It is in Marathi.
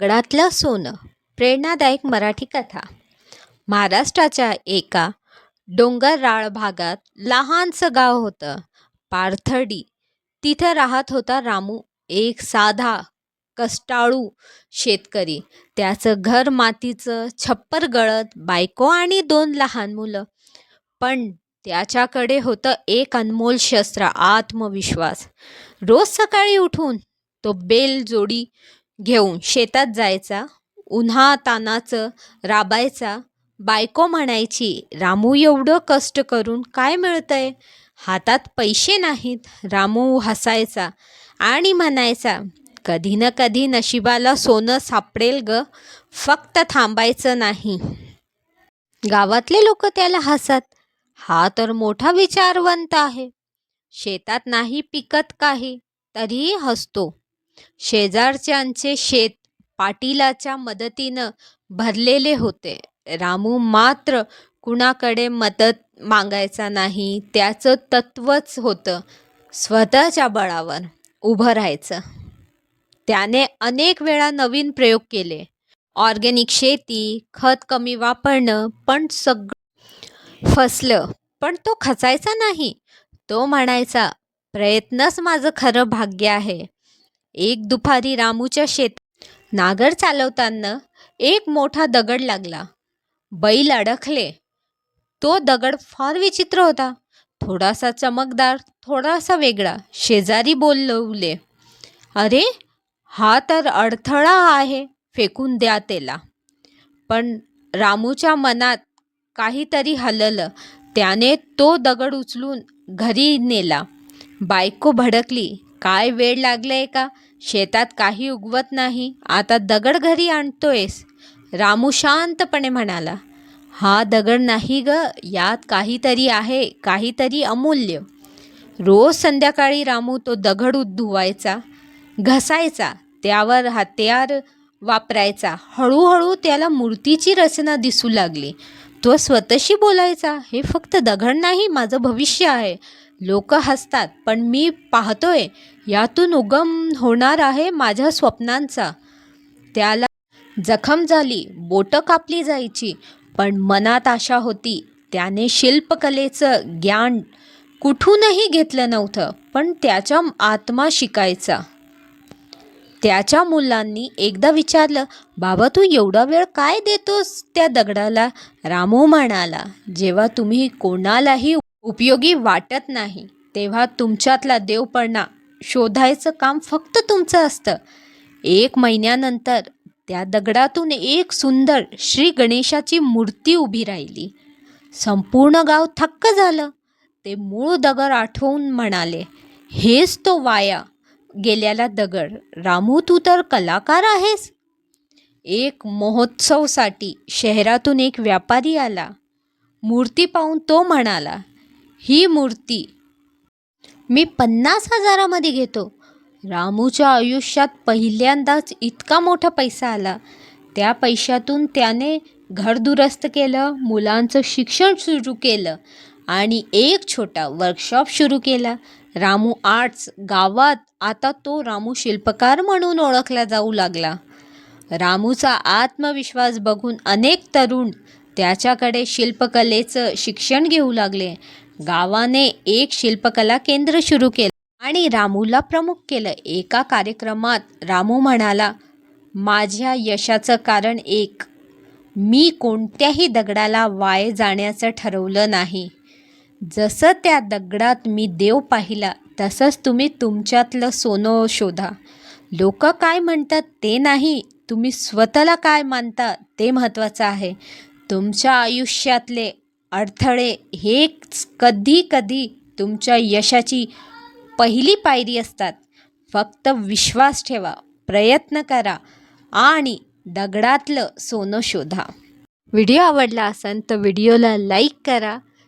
दगडातलं सोनं प्रेरणादायक मराठी कथा. महाराष्ट्राच्या एका डोंगरराळ भागात लहानसं गाव होतं पार्थडी. तिथं राहत होता रामू एक साधा कष्टाळू शेतकरी. त्याचं घर मातीचं छप्पर गळत बायको आणि दोन लहान मुलं. पण त्याच्याकडे होतं एक अनमोल शस्त्र आत्मविश्वास. रोज सकाळी उठून तो बेल जोडी घेऊन शेतात जायचा उन्हा तानाचं राबायचा बायको म्हणायची रामू एवढं कष्ट करून काय मिळतंय? हातात पैसे नाहीत. रामू हसायचा आणि म्हणायचा कधी ना कधी नशिबाला सोनं सापडेल ग फक्त थांबायचं नाही. गावातले लोक त्याला हसत हा तर मोठा विचारवंत आहे. शेतात नाही पिकत काही तरीही हसतो. शेजारच्यांचे शेत पाटीलाच्या मदतीनं भरलेले होते. रामू मात्र कुणाकडे मदत मागायचा नाही त्याचं तत्वच होतं स्वतःच्या बळावर उभं राहायचं. त्याने अनेक वेळा नवीन प्रयोग केले. ऑर्गेनिक शेती खत कमी वापरणं पण सगळं फसलं. पण तो खचायचा नाही. तो म्हणायचा प्रयत्नच माझं खरं भाग्य आहे. एक दुपारी रामूच्या शेत नागर चालवताना एक मोठा दगड लागला. बैल अडकले. तो दगड फार विचित्र होता. थोडासा चमकदार थोडासा वेगळा. शेजारी बोलवले अरे हा तर अडथळा आहे फेकून द्या त्याला. पण रामूच्या मनात काहीतरी हललं. त्याने तो दगड उचलून घरी नेला. बायको भडकली. काय वेळ लागलाय का? शेतात काही उगवत नाही. आता दगड घरी आणतोयस. रामू शांतपणे म्हणाला हा दगड नाही ग. यात काहीतरी आहे काहीतरी अमूल्य. रोज संध्याकाळी रामू तो दगड धुवायचा घसायचा त्यावर हत्यार वापरायचा. हळूहळू त्याला मूर्तीची रचना दिसू लागली. तो स्वतःशी बोलायचा हे फक्त दगड नाही माझं भविष्य आहे. लोक हसतात पण मी पाहतोय यातून उगम होणार आहे माझ्या स्वप्नांचा. त्याला जखम झाली बोटं कापली जायची पण मनात आशा होती त्याने शिल्पकलेचं ज्ञान कुठूनही घेतलं नव्हतं पण त्याच्या आत्मा शिकायचा. त्याच्या मुलांनी एकदा विचारलं बाबा तू एवढा वेळ काय देतोस? त्या दगडाला रामू म्हणाला जेव्हा तुम्ही कोणालाही उपयोगी वाटत नाही तेव्हा तुमच्यातला देवपणा शोधायचं काम फक्त तुमचं असतं. एक महिन्यानंतर त्या दगडातून एक सुंदर श्री गणेशाची मूर्ती उभी राहिली. संपूर्ण गाव थक्क झालं. ते मूळ दगड आठवून म्हणाले हेच तो वाया गेल्याला दगड. रामू तू तर कलाकार आहेस. एक महोत्सवसाठी शहरातून एक व्यापारी आला. मूर्ती पाहून तो म्हणाला ही मूर्ती मी पन्नास हजारामध्ये घेतो. रामूच्या आयुष्यात पहिल्यांदाच इतका मोठा पैसा आला. त्या पैशातून त्याने घर दुरुस्त केलं मुलांचं शिक्षण सुरू केलं आणि एक छोटा वर्कशॉप सुरू केला. रामू आर्ट्स गावात आता तो रामू शिल्पकार म्हणून ओळखला जाऊ लागला. रामूचा आत्मविश्वास बघून अनेक तरुण त्याच्याकडे शिल्पकलेचं शिक्षण घेऊ लागले. गावाने एक शिल्पकला केंद्र सुरू केलं आणि रामूला प्रमुख केलं. एका कार्यक्रमात रामू म्हणाला माझ्या यशाचं कारण एक मी कोणत्याही दगडाला वाय जाण्याचं ठरवलं नाही. जसं त्या दगडात मी देव पाहिला तसंच तुम्ही तुमच्यातलं सोनं शोधा. लोक काय म्हणतात ते नाही तुम्ही स्वतःला काय मानता ते महत्त्वाचं आहे. तुमच्या आयुष्यातले अडथळे हे कधी कधी तुमच्या यशाची पहिली पायरी असतात. फक्त विश्वास ठेवा प्रयत्न करा आणि दगडातलं सोनं शोधा. व्हिडिओ आवडला असेल तर व्हिडिओला लाईक करा